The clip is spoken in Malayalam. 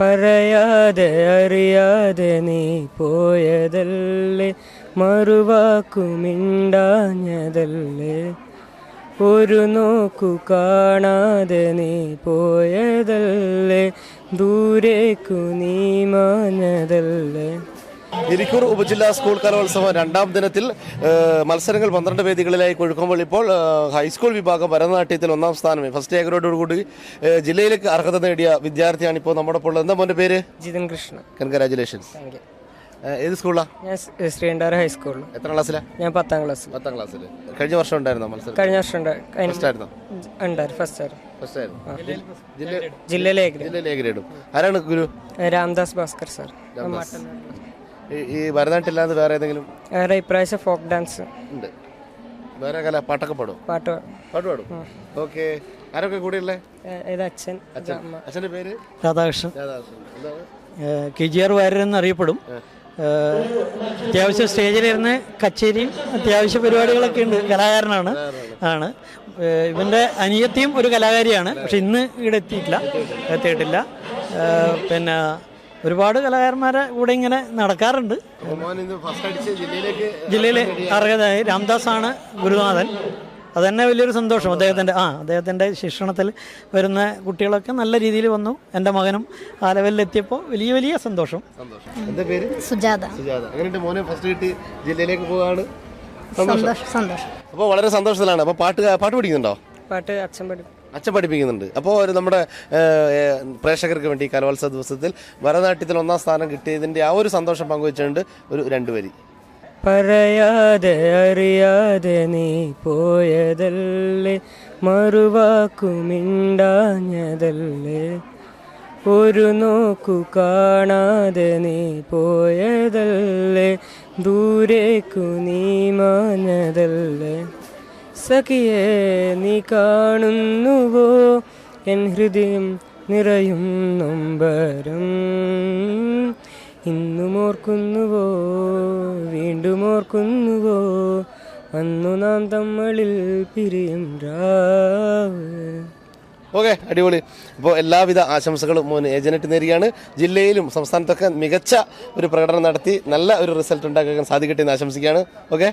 പറയാതെ അറിയാതെ നീ പോയതല്ലേ? മറുവാക്കുമിണ്ടാഞ്ഞതല്ലേ? ഒരു നോക്കു കാണാതെ നീ പോയതല്ലേ? ദൂരേക്കു നീ മാഞ്ഞതല്ലേ? ഇരിക്കൂർ ഉപജില്ലാ സ്കൂൾ കലോത്സവം രണ്ടാം ദിനത്തിൽ മത്സരങ്ങൾ പന്ത്രണ്ട് വേദികളിലായി കൊഴുക്കുമ്പോൾ ഇപ്പോൾ ഹൈസ്കൂൾ വിഭാഗം ഭരതനാട്യത്തിൽ ഒന്നാം സ്ഥാനം ഫസ്റ്റ് ഏകരോടുകൂടി ജില്ലയിലേക്ക് അർഹത നേടിയ വിദ്യാർത്ഥിയാണ് ഇപ്പോൾ നമ്മുടെ ഉള്ളത് എന്താ മോന്റെ പേര്? ജിതൻ കൃഷ്ണ കൺഗ്രാജുലേഷൻസ്. ഏത് സ്കൂളാണ് ശ്രീണ്ടാര ഹൈസ്കൂളിൽ. എത്ര ക്ലാസ്സിലാണ് ഞാൻ പത്താം ക്ലാസ് പത്താം ക്ലാസ്സിൽ. കഴിഞ്ഞ വർഷം ഉണ്ടായിരുന്നോ മത്സരം? കഴിഞ്ഞ വർഷം ഉണ്ടായിരുന്നു. ഫസ്റ്റ് ആയിരുന്നു. ജില്ലയിലെ ജില്ലയിലെ ആരാണ് ഗുരു? രാംദാസ് ഭാസ്കർ സാർ. ഈ- ഭരതനാട്യം ഭരതനാട്യമില്ലാതെ വേറെ ഏതെങ്കിലും? വേറെ ഇപ്രാവശ്യം ഫോക്ക് ഡാൻസ്. ഉണ്ട്. വേറെ കല പാട്ടൊക്കെ പാടും പാട്ട് പാട്ട് പാടും ഓക്കെ. ആരൊക്കെ കൂടെയുള്ളേ? ഇത് അച്ഛൻ അച്ഛന്റെ അച്ഛന്റെ പേര്? Radhakrishnan. Radhakrishnan. K G R Warrier എന്നറിയപ്പെടും അത്യാവശ്യം സ്റ്റേജിലിരുന്ന് കച്ചേരിയും അത്യാവശ്യ പരിപാടികളൊക്കെ ഉണ്ട്. കലാകാരനാണ്. ആണ്. ഇവന്റെ ഇവന്റെ അനിയത്തിയും ഒരു കലാകാരിയാണ്. പക്ഷെ ഇന്ന് ഇവിടെ എത്തിയിട്ടില്ല. എത്തിയിട്ടില്ല. പിന്നെ ഒരുപാട് കലാകാരന്മാരെ കൂടെ ഇങ്ങനെ നടക്കാറുണ്ട്. ജില്ലയിലെ അർഹതയായി രാംദാസ് ആണ് ഗുരുനാഥൻ അത് തന്നെ അർഹതായി രാംദാസാണ് ഗുരുനാഥൻ. അതന്നെ വലിയൊരു സന്തോഷം. അദ്ദേഹത്തിന്റെ ആ അദ്ദേഹത്തിന്റെ ശിക്ഷണത്തിൽ വരുന്ന കുട്ടികളൊക്കെ നല്ല രീതിയിൽ വന്നു. എന്റെ മകനും ആ ലെവലിൽ എത്തിയപ്പോൾ വലിയ വലിയ സന്തോഷം. സന്തോഷം. എന്താ പേര്? സുജാത. സുജാത. മോനെ? ഫസ്റ്റ് കിട്ടി ജില്ലയിലേക്ക് പോവാണ് സന്തോഷം അപ്പോൾ വളരെ സന്തോഷത്തിലാണ്. അപ്പോൾ പാട്ട് പാട്ട് പഠിക്കുന്നുണ്ടോ? പാട്ട് അച്ഛൻ പഠി അച്ഛൻ പഠിപ്പിക്കുന്നുണ്ട്. അപ്പോൾ നമ്മുടെ പ്രേക്ഷകർക്ക് വേണ്ടി കലോത്സവ ദിവസത്തിൽ ഭരതനാട്യത്തിൽ ഒന്നാം സ്ഥാനം കിട്ടിയതിന്റെ ആ ഒരു സന്തോഷം പങ്കുവെച്ചുകൊണ്ട് ഒരു രണ്ട് വരി. പറയാതെ അറിയാതെ നീ പോയതല്ലേ മറുവാക്കുമിണ്ടാഞ്ഞതല്ലേ ഒരു നോക്കു കാണാതെ നീ പോയതല്ലേ ദൂരേക്കു നീ മാഞ്ഞതല്ലേ. സഖിയെ നീ കാണുന്നുവോ? എൻ ഹൃദയം നിറയും നൊമ്പരം. ഇന്നും ഓർക്കുന്നുവോ? വീണ്ടും ഓർക്കുന്നുവോ? അന്നു നാം തമ്മളിൽ പിരിയും രാവ്. ഓക്കെ അടിപൊളി. അപ്പോൾ എല്ലാവിധ ആശംസകളും മോൻ ഏജനറ്റ് നേരിയാണ്. ജില്ലയിലും സംസ്ഥാനത്തൊക്കെ മികച്ച ഒരു പ്രകടനം നടത്തി നല്ല ഒരു റിസൾട്ട് ഉണ്ടാക്കാൻ സാധിക്കട്ടെ എന്ന് ആശംസിക്കുകയാണ്. ഓക്കെ?